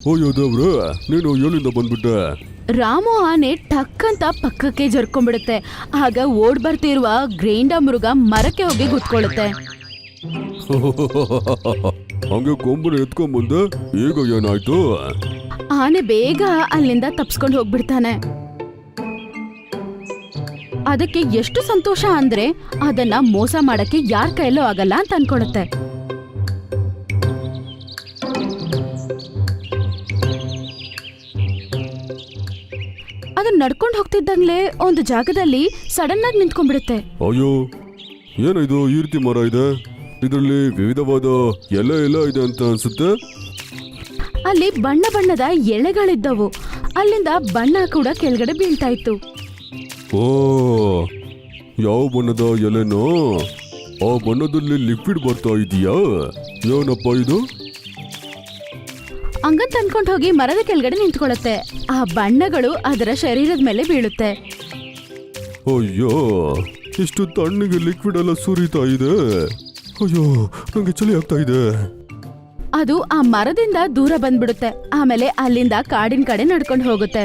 ಅಯ್ಯೋ ದೇವ್ರೆ ನೀನು ಎಲ್ಲಿಂದ ಬಂದ್ಬಿಟ್ಟೆ? ರಾಮು ಆನೆ ಟಕ್ ಅಂತ ಪಕ್ಕಕ್ಕೆ ಜರ್ಕೊಂಡ್ಬಿಡುತ್ತೆ. ಆಗ ಓಡ್ ಬರ್ತಿರುವ ಗ್ರೇಂಡ ಮೃಗ ಮರಕ್ಕೆ ಹೋಗಿ ಗುತ್ಕೊಳ್ಳುತ್ತೆ. ಹಂಗೆ ಕೊಂಬನ ಎತ್ಕೊಂಬಂದೆ ಈಗ ಏನಾಯ್ತು? ಆನೆ ಬೇಗ ಅಲ್ಲಿಂದ ತಪ್ಸ್ಕೊಂಡು ಹೋಗ್ಬಿಡ್ತಾನೆ. ಅದಕ್ಕೆ ಎಷ್ಟು ಸಂತೋಷ ಅಂದ್ರೆ ಅದನ್ನ ಮೋಸ ಮಾಡಕ್ಕೆ ಯಾರ ಕೈಲೂ ಆಗಲ್ಲ ಅಂತ ಅನ್ಕೊಳುತ್ತೆ ಅದು ನಡ್ಕೊಂಡು ಹೋಗ್ತಿದ್ದಂಗ್ಲೇ ಒಂದು ಜಾಗದಲ್ಲಿ ಸಡನ್ ಆಗಿ ನಿಂತ್ಕೊಂಡ್ಬಿಡುತ್ತೆ. ಅಯ್ಯೋ ಇದು? ಈ ರೀತಿ ಮರ ಇದೆ? ಇದರಲ್ಲಿ ವಿವಿಧವಾದ ಎಲೆ ಎಲ್ಲ ಇದೆ ಅಂತ ಅನ್ಸುತ್ತೆ? ಅಲ್ಲಿ ಬಣ್ಣ ಬಣ್ಣದ ಎಳೆಗಳಿದ್ದವು. ಅಲ್ಲಿಂದ ಬಣ್ಣ ಕೂಡ ಕೆಳಗಡೆ ಬೀಳ್ತಾ ಇತ್ತು. ಓ ಯಾವ ಬಣ್ಣದ ಎಲೆನೋ? ಆ ಬಣ್ಣದಲ್ಲಿ ಲಿಕ್ವಿಡ್ ಬರ್ತಾ ಇದೆಯಾ? ಏನಪ್ಪ ಇದು? ಹಂಗಂತ ಅನ್ಕೊಂಡ್ ಹೋಗಿ ಮರದ ಕೆಳಗಡೆ ನಿಂತ್ಕೊಳ್ಳುತ್ತೆ. ಆ ಬಣ್ಣಗಳು ಅದರ ಶರೀರದ ಮೇಲೆ ಬೀಳುತ್ತೆ. ಅಯ್ಯೋ ಇಷ್ಟು ತಣ್ಣಗೆ ಲಿಕ್ವಿಡ್ ಎಲ್ಲ ಸುರಿತಾ ಇದೆ. ಅಯ್ಯೋ ನಂಗೆ ಚಳಿ ಆಗ್ತಾ ಇದೆ. ಅದು ಆ ಮರದಿಂದ ದೂರ ಬಂದ್ಬಿಡುತ್ತೆ. ಆಮೇಲೆ ಅಲ್ಲಿಂದ ಕಾಡಿನ ಕಡೆ ನಡ್ಕೊಂಡು ಹೋಗುತ್ತೆ.